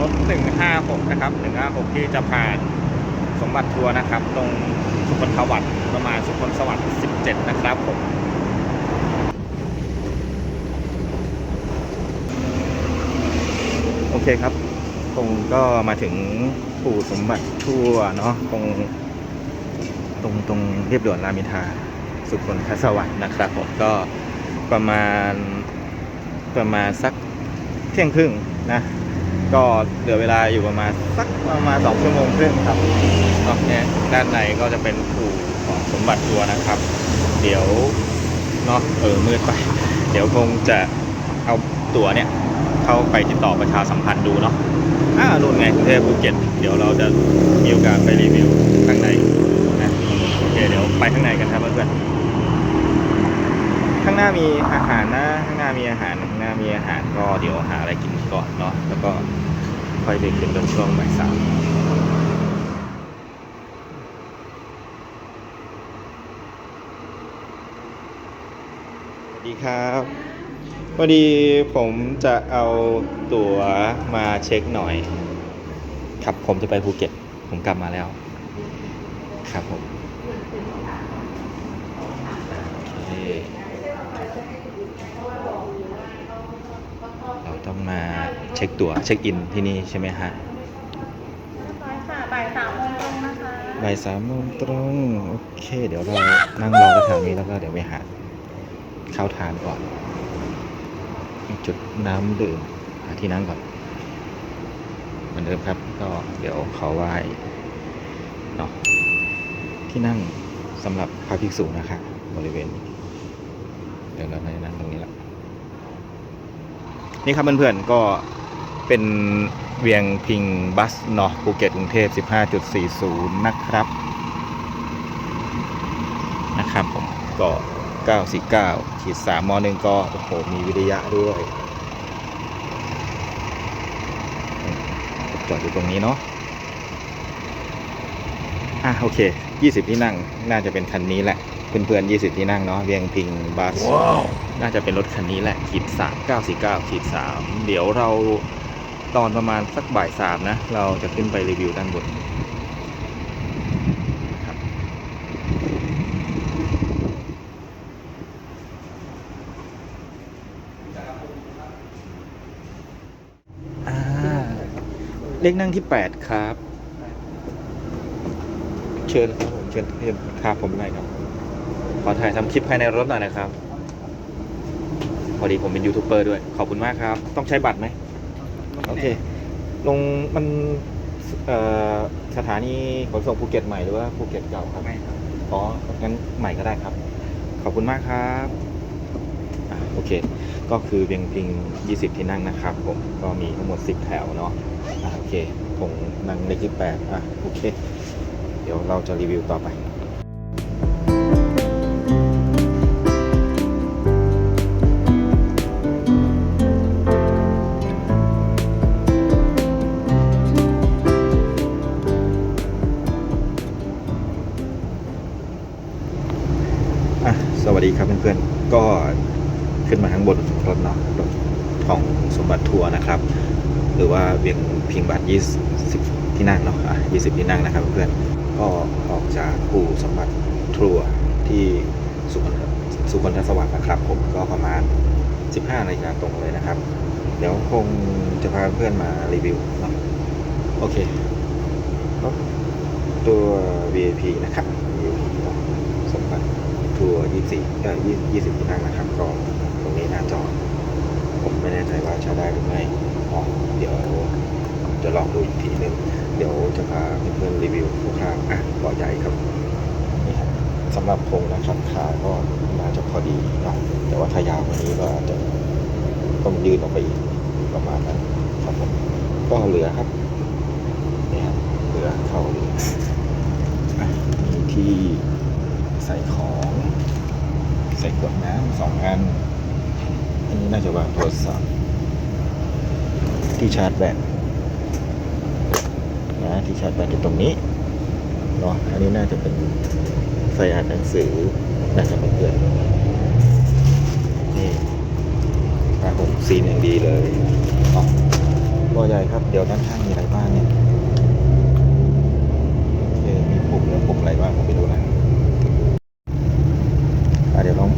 รถ 156 นะครับ 156 ที่จะผ่านสมบัติทัวร์นะครับ ตรงสุขนทวัตประมาณสุขนสวัสดิ์17 นะครับผมโอเคครับคงก็มาถึงปู่สมบัติทั่วเนาะตรงตรงตรงเรียบด่วนรามอินทาสุขนทสวัสดิ์นะครับผมก็ประมาณประมาณสักเที่ยงครึ่งนะ ก็เหลือเวลาอยู่ประมาณสักประมาณสองชั่วโมงครึ่งครับเนาะเนี่ยด้านในก็จะเป็นปู่ของสมบัติทัวนะครับ เดี๋ยวเนาะเออมืดไป เดี๋ยวคงจะเอาตั๋วเนี่ยเข้าไปติดต่อประชาสัมพันธ์ดูเนาะอ่านู่นไงกรุงเทพภูเก็ตเดี๋ยวเราจะมีโอกาสไปรีวิวข้างในนะโอเคเดี๋ยวไปข้างในกันครับเพื่อนข้างหน้ามีอาหารนะ ข้างหน้ามีอาหาร ข้างหน้ามีอาหารก็เดี๋ยวหาอะไรกินก่อนเนาะ แล้วก็ ค่อยไปขึ้นกันช่วงบ่ายสามสวัสดีครับพอดีผมจะเอาตั๋วมาเช็คหน่อย ครับผมจะไปภูเก็ต ผมกลับมาแล้ว ครับผมโอเค เราต้องมาเช็คตั๋วเช็คอินที่นี่ใช่ไหมฮะร้อยค่ะบ่ายสามโมงตรงนะคะบ่ายสามโมงตรงโอเค เดี๋ยวเรานั่งรอกระถางนี้แล้วก็เดี๋ยวไปหาข้าวทานก่อน จุดน้ำดื่มหาที่นั่งก่อนเหมือนเดิมครับ ก็เดี๋ยวเขาไหว้เนาะที่นั่งสำหรับพระภิกษุนะครับบริเวณนี้เดี๋ยวเราไปนั่งตรงนี้ละ นี่ครับเพื่อนๆก็เป็นเวียงพิงบัสเนาะภูเก็ตกรุงเทพ 15.40 นะครับ นะครับผมก็ 949ขีด3ม1ก็โอ้โหมีวิทยะด้วยจอดอยู่ตรงนี้เนาะอะโอเค 20 ที่นั่งน่าจะเป็นคันนี้แหละ เพื่อนๆ 20 ที่นั่งเนาะเวียงพิงบัสน่าจะเป็นรถคันนี้แหละขีด3 949ขีด3เดี๋ยวเราตอนประมาณสักบ่ายสามนะ เราจะขึ้นไปรีวิวด้านบนครับอ่าเลขนั่งที่ 8 ครับ เชิญครับผมเชิญเชิญครับผมได้ครับ ขอถ่ายทำคลิปภายในรถหน่อยนะครับ พอดีผมเป็นยูทูบเบอร์ด้วย ขอบคุณมากครับ ต้องใช้บัตรไหม โอเค ลงมันเอ่อสถานีขนส่งภูเก็ตใหม่หรือว่าภูเก็ตเก่าครับไม่ครับอ๋องั้นใหม่ก็ได้ครับ ขอบคุณมากครับอะโอเค ก็คือเพียงพิง 20 ที่นั่งนะครับผม ก็มีทั้งหมด 10 แถวเนาะอะโอเค ผมนั่งเลขที่8อะ โอเค เดี๋ยวเราจะรีวิวต่อไป ดีครับเพื่อนๆ ก็ขึ้นมาทั้งบนรถเนาะรถของสมบัติทัวร์นะครับ หรือว่าเวียงพิงบัตร20ที่นั่งเนาะอะ20ที่นั่งนะครับเพื่อนๆ ก็ออกจากอู่สมบัติทัวร์ที่สุขสุขนทสวัสดิ์นะครับ ผมก็ประมาณ 15นาฬิกาตรงเลยนะครับ เดี๋ยวคงจะพาเพื่อนมารีวิวเนาะโอเคตัว VIP นะครับ VIP สมบัติ ทัวร์24เอ่อ20 20ที่นั่งนะครับก็ตรงนี้หน้าจอ ผมไม่แน่ใจว่าใช้ได้หรือไม่อ๋อเดี๋ยวจะลองดูอีกทีหนึงเดี๋ยวจะพาเพื่อนๆรีวิวคร่าวๆอะบาะใหญ่ครับนี่ครับสำหรับโครงนะครับขาก็น่าจะพอดีนะแต่ว่าถ้ายาวกว่านี้ก็อาจจะต้องยืดออกไปอีกประมาณนั้นครับผมก็เหลือครับเนี่ยครับเหลือเข้าเหลืออะมีที่ ใส่ของ ใส่ขวดน้ำสองอัน อันนี้น่าจะวางโทรศัพท์ที่ชาร์จแบตนะที่ชาร์จแบตอยู่ตรงนี้เนาะอันนี้น่าจะเป็นไฟอ่านหนังสือน่าจะเป็นเกินนี่ผ้าห่มซีนอย่างดีเลยเนาะบ่อใหญ่ครับ เดี๋ยวด้านข้างมีอะไรบ้างเนี่ยโอเคมีปุ่มแล้วปุ่มอะไรบ้างผมไปดูนะเดี๋ยวลอง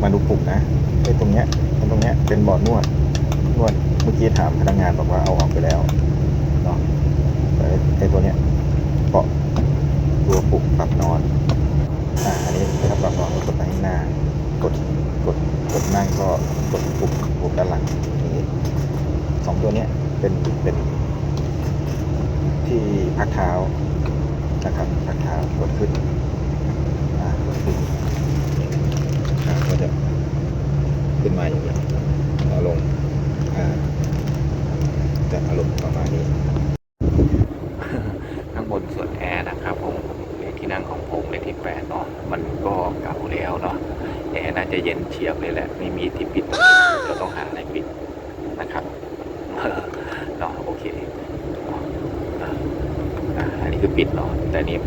มา ดูปุ่มนะไอ้ตรงเนี้ยตรงเนี้ยเป็นบ่อนวดนวดเมื่อกี้ถามพนักงานบอกว่าเอาออกไปแล้วเนาะไอ้ตัวเนี้ยเกาะตัวปุ่มปรับนอนอ่าอันนี้ถ้าปรับนอนก็กดไปข้างหน้ากดกดกดนั่งก็กดปุ่มปุ่มด้านหลังนี้สองตัวเนี้ยเป็นเป็นที่พักเท้านะครับพักเท้ากดขึ้นอ่ากดขึ้นาก็จะขึ้นมาอย่างนี้แล้วลงอ่าจะอารมณ์ประมาณนี้ ข้างบนส่วนแอร์นะครับผมเลขที่นั่งของผมเลขที่แปดเนาะมันก็เก่าแล้วเนาะแอร์น่าจะเย็นเฉียบเลยแหละ ไม่มีที่ปิดตรงนี้เราต้องหาอะไรปิดนะครับเนาะโอเคอันนี้คือปิดเนาะแต่นี้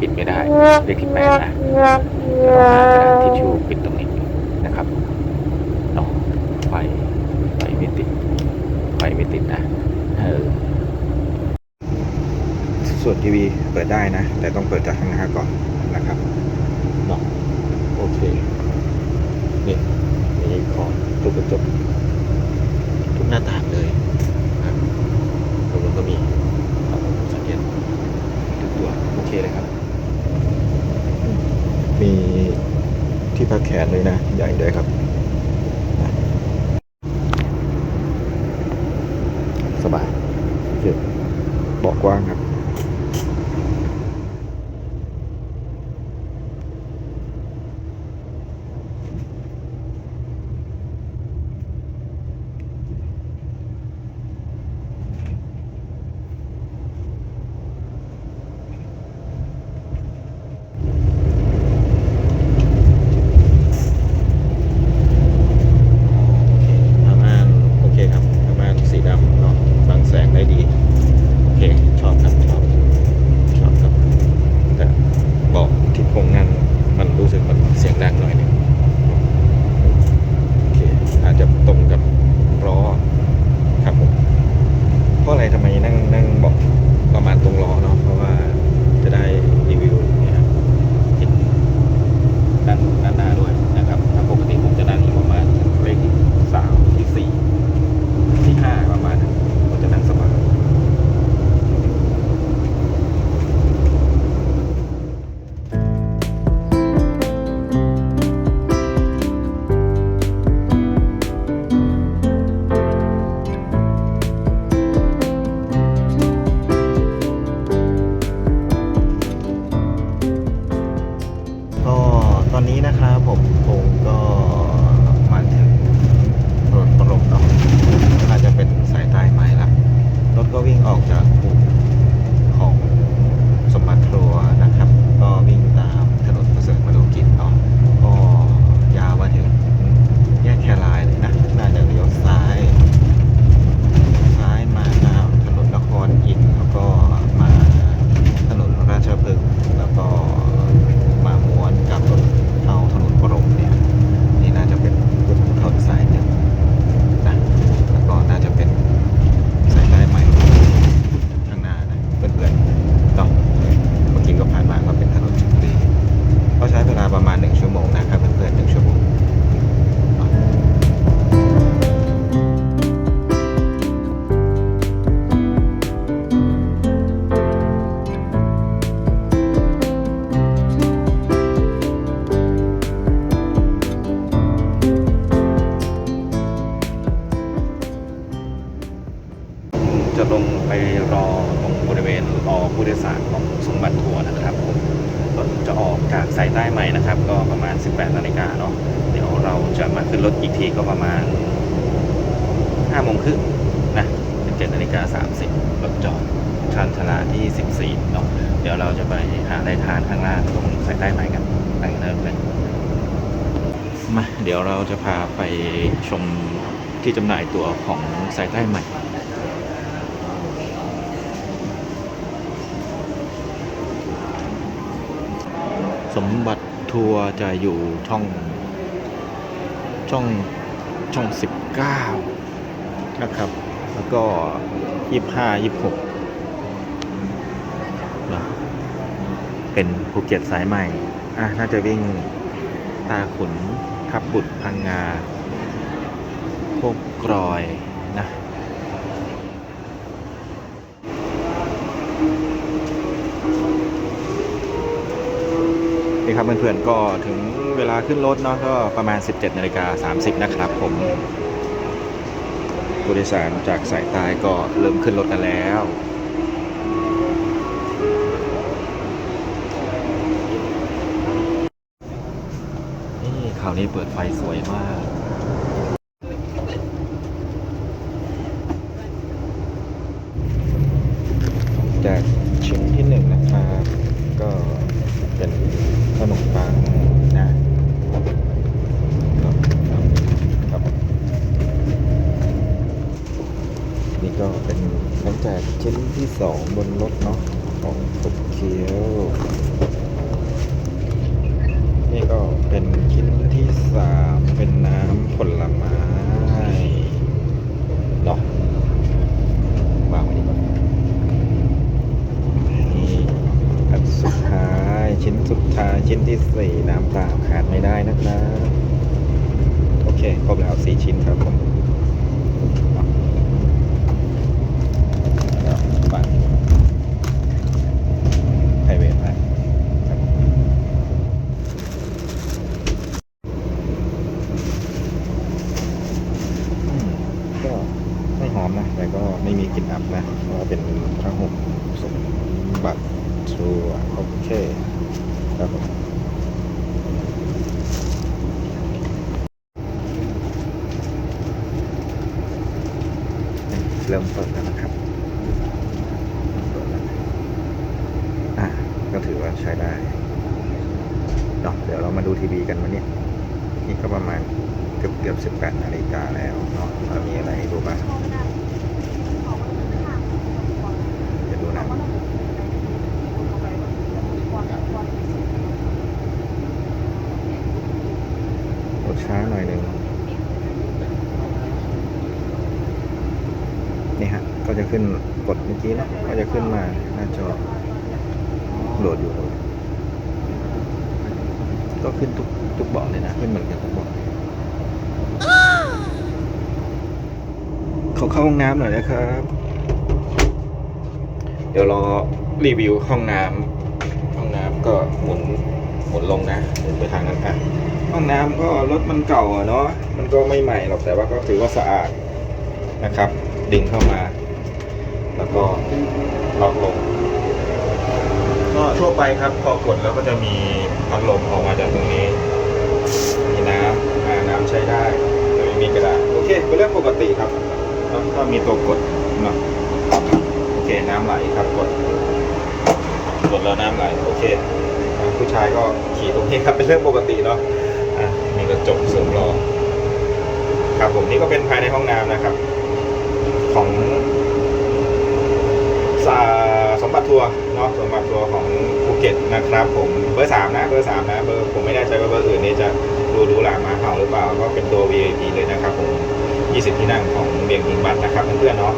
ปิดไม่ได้เลขที่แปดนะเราหากระทิชชู่ปิดตรงนี้นะครับเนาะไฟไฟไม่ติด ไฟไม่ติดนะเออส่วนทีวีเปิดได้นะ แต่ต้องเปิดจากข้างหน้าก่อนนะครับเนาะโอเคนี่มีของทุกกระจกทุกหน้าต่างเลยนะครับตรงนู้นก็มีครับสังเกตทุกตัวโอเคเลยครับ มีที่พักแขนเลยนะ ใหญ่ด้วยครับ จะลงไปรอตรงบริเวณรอผู้โดยสารของสมบัติทัวร์นะครับผมรถจะออกจากสายใต้ใหม่นะครับ ก็ประมาณ 18นาฬิกาเนาะเดี๋ยวเราจะมาขึ้นรถอีกทีก็ประมาณ5โมงครึ่งนะ17นาฬิกา30รถจอดชานชลาที่ 14เนาะเดี๋ยวเราจะไปหาอะไรทานข้างล่างตรงสายใต้ใหม่กันไปกันเลยมาเดี๋ยวเราจะพาไปชมที่จำหน่ายตั๋วของสายใต้ใหม่ ส มบัติทัวร์จะอยู่ช่อง ช่องช่องสิบเก้านะครับ แล้วก็ยี่ห้ายี่หกนะเป็นภูเก็ตสายใหม่ อะ น่าจะวิ่งตาขุนทับบุตรพังงาโคกกรอยนะีครับเพื่อนๆก็ถึงเวลาขึ้นรถเนาะก็ประมาณ 17นาฬิกา30 นะครับผมผู้โดยสารจากสายใต้ก็เริ่มขึ้นรถกันแล้วนี่คราวนี้เปิดไฟสวยมากชิ้นที่หนึ่งนะครับ ก็เป็นขนมปังนะครับครับผมนี่ก็เป็นหลังจาก ชิ้นที่สองบนรถเนาะของขบเคี้ยว นี่ก็เป็นชิ้นที่สามเป็นน้ำผลไม้เนาะวางไว้ดีกว่านี่อันสุดท้ายชิ้นสุดท้ายชิ้นที่สี่น้ำเปล่าขาดไม่ได้นะครับ โอเค ครบแล้วสี่ชิ้นครับผมเอาแล้วไปไฮเวย์ไปครับอืมก็ไม่หอมนะ แต่ก็ไม่มีกลิ่นอับนะ เพราะว่าเป็นผ้าห่มสมบัติชัวร์โอเค ครับผมเริ่มเปิดแล้วนะครับเปิดแล้วอะ ก็ถือว่าใช้ได้เนาะเดี๋ยวเรามาดูทีวีกันวันนี้ นี่ก็ประมาณเกือบเกือบสิบแปดนาฬิกาแล้วเนาะเรามีอะไรให้ดูบ้างเดี๋ยวดูนะ ก ดช้าหน่อยหนึ่งนี่ฮะ ก็จะขึ้นกดเมื่อกี้เนะก็จะขึ้นมาหน้าจอโหลดอยู่ก็ขึ้นทุกทุกเบาะเลยนะ ขึ้นเหมือนกันทุกเบาะขอเข้าห้องน้ำหน่อยนะครับ เดี๋ยวรอรีวิวห้องน้ำห้องน้ำก็หมุน หมุนลงนะหมุนไปทางนั้นอะห้องน้ำก็รถมันเก่าอะเนาะมันก็ไม่ใหม่หรอกแต่ว่าก็ถือว่าสะอาดนะครับ ดึงเข้ามา แล้วก็ล็อกลงก็ทั่วไปครับพอกดแล้วก็จะมีพัดลมออกมาจากตรงนี้มีน้ำอ่าน้ำใช้ได้โดยไม่มีกระดาษโอเคเป็นเรื่องปกติครับแล้วก็มีตัวกดเนาะโอเคน้ำไหลครับกดกดแล้วน้ำไหลโอเคอ่า ผู้ชายก็ขี่ตรงนี้ครับเป็นเรื่องปกติเนาะอะมีกระจกเสริมรอครับผมนี่ก็เป็นภายในห้องน้ำนะครับ ของสสมบัติทัวร์เนาะสมบัติทัวร์ของภูเก็ตนะครับ ผมเบอร์สามนะเบอร์สามนะเบอร์ผมไม่แน่ใจว่าเบอร์อื่นนี่จะดูดูหลามาเห่าหรือเปล่าก็เป็นตัว VIP เลยนะครับผม20 ที่นั่งของเบียงพิงบัตนะครับเพื่อนๆเนาะ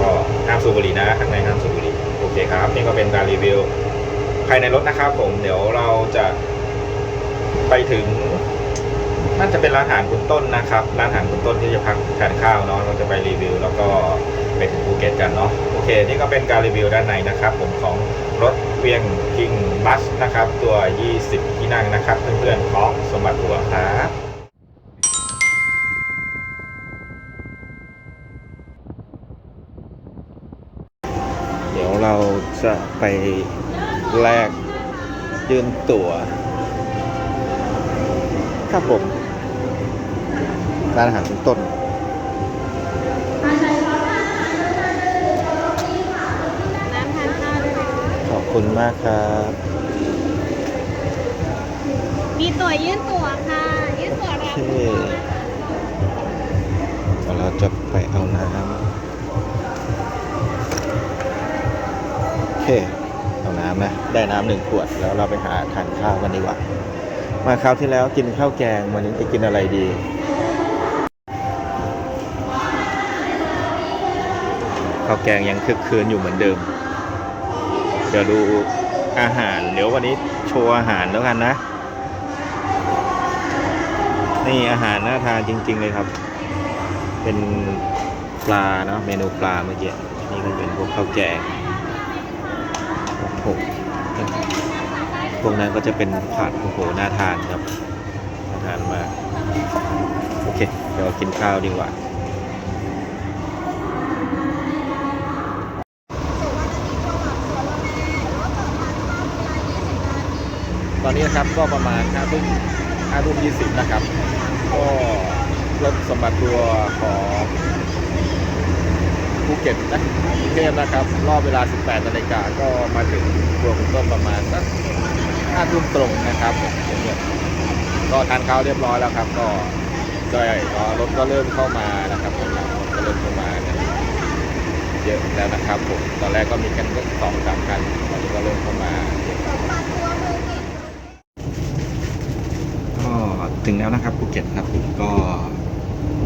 ก็ห้ามสูบบุหรี่นะข้างในห้ามสูบบุหรี่โอเคครับ นี่ก็เป็นการรีวิว ภายในรถนะครับผมเดี๋ยวเราจะไปถึงน่าจะเป็นร้านอาหารคุณต้นนะครับ ร้านอาหารคุณต้นที่จะพักทานข้าวเนาะเราจะไปรีวิว แล้วก็ไปถึงภูเก็ตกันเนาะโอเค นี่ก็เป็นการรีวิวด้านในนะครับ ผมของรถเวียงพิงบัสนะครับ ตัว 20 ที่นั่งนะครับ เพื่อนๆของสมบัติทัวครับเดี๋ยวเราจะไป แลกยืนตั๋วครับผมร้านอาหารคุณต้นน้ำทานข้าวด้วยนะขอบคุณมากครับ มีตั๋วยื่นตั๋วค่ะ ยื่นตั๋วโอรับเคเดี๋ยวเราจะไปเอาน้ำโอเคเอา น้ำนะ ได้น้ำหนึ่งขวด แล้วเราไปหาทานข้าวกันดีกว่า มาคราวที่แล้วกินข้าวแกง วันนี้จะกินอะไรดี ข้าวแกงยังคึกคืนอยู่เหมือนเดิม เดี๋ยวดูอาหาร เดี๋ยววันนี้โชว์อาหารแล้วกันนะ นี่อาหารน่าทานจริง ๆ เลยครับ เป็นปลาเนาะเมนูปลาเมื่อกี้ นี่ก็เป็นพวกข้าวแกง โอ้โหพวกนั้นก็จะเป็นผัดโอ้โหน่าทานครับน่าทานมากโอเค เดี๋ยวกินข้าวดีกว่าตอนนี้นะครับก็ประมาณ5ทุ่ม5ทุ่ม20 นะครับ ก็รถสมบัติตัวของ ภูเก็ตนะกรุงเทพนะครับ รอบเวลา 18นาฬิกาก็มาถึงครัวคุณต้นประมาณสัก5ทุ่มตรงนะครับผมก็ทานข้าวเรียบร้อยแล้วครับ ก็ก็ก็รถก็เริ่มเข้ามานะครับผมรถก็เริ่มเข้ามาเยอะแล้วนะครับผมตอนแรกก็มีกันก็สองสามคันตอนนี้ก็เริ่มเข้ามาก็ถึงแล้วนะครับภูเก็ตครับผมก็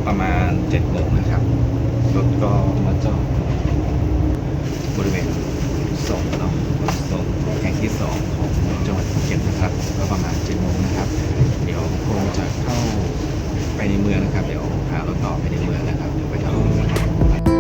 ประมาณเจ็ดโมงนะครับ รถก็มาจอดบริเวณสองเนาะสองแห่งที่สองของจังหวัดภูเก็ตนะครับก็ประมาณเจ็ดโมงนะครับ เดี๋ยวคงจะเข้าไปในเมืองนะครับ เดี๋ยวหารถต่อไปในเมืองนะครับเดี๋ยวไปเข้าเมื